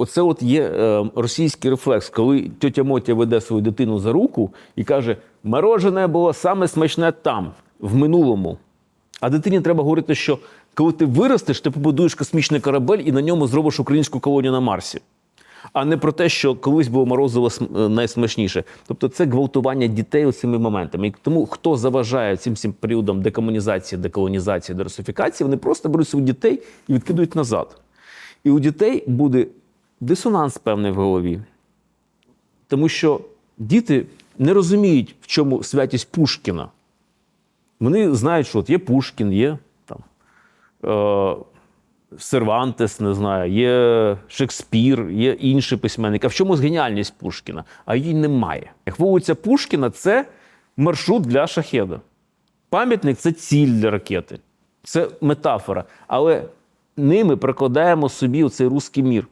Оце от є е, російський рефлекс, коли тьотя Мотя веде свою дитину за руку і каже: морожене було саме смачне там, в минулому. А дитині треба говорити, що коли ти виростеш, ти побудуєш космічний корабель і на ньому зробиш українську колонію на Марсі. А не про те, що колись було морозиво е, найсмачніше. Тобто це гвалтування дітей цими моментами. І тому хто заважає цим всім періодом декомунізації, деколонізації, дерусифікації, вони просто беруть своїх дітей і відкидують назад. І у дітей буде дисонанс певний в голові. Тому що діти не розуміють, в чому святість Пушкіна. Вони знають, що от є Пушкін, є там, е, Сервантес, не знаю, є Шекспір, є інші письменники. А в чому геніальність Пушкіна? А її немає. Як вулиця Пушкіна це маршрут для шахеда. Пам'ятник це ціль для ракети. Це метафора. Але ними прикладаємо собі оцей русський мір.